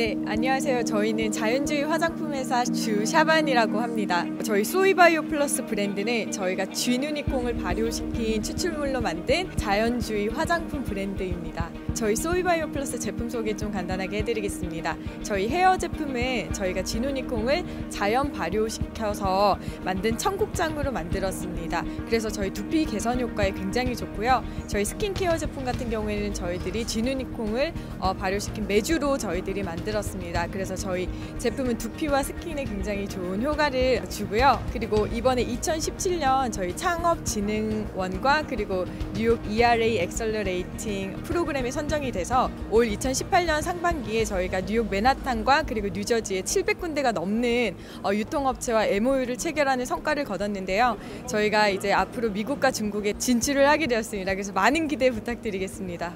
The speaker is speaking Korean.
안녕하세요. 저희는 자연주의 화장품 회사 주 샤반이라고 합니다. 저희 소이바이오 플러스 브랜드는 저희가 쥐누니콩을 발효시킨 추출물로 만든 자연주의 화장품 브랜드입니다. 저희 소이바이오 플러스 제품 소개 좀 간단하게 해드리겠습니다. 저희 헤어 제품은 저희가 쥐누니콩을 자연 발효시켜서 만든 청국장으로 만들었습니다. 그래서 저희 두피 개선 효과에 굉장히 좋고요. 저희 스킨케어 제품 같은 경우에는 저희들이 쥐누니콩을 어, 발효시킨 메주로 저희들이 만들었습니다. 그래서 저희 제품은 두피와 스킨에 굉장히 좋은 효과를 주고요. 그리고 이번에 2017년 저희 창업진흥원과 그리고 뉴욕 ERA 엑셀러레이팅 프로그램에 선 정이 돼서 올 2018년 상반기에 저희가 뉴욕 맨하탄과 그리고 뉴저지에 700군데가 넘는 어, 유통업체와 MOU를 체결하는 성과를 거뒀는데요. 저희가 이제 앞으로 미국과 중국에 진출을 하게 되었습니다. 그래서 많은 기대 부탁드리겠습니다.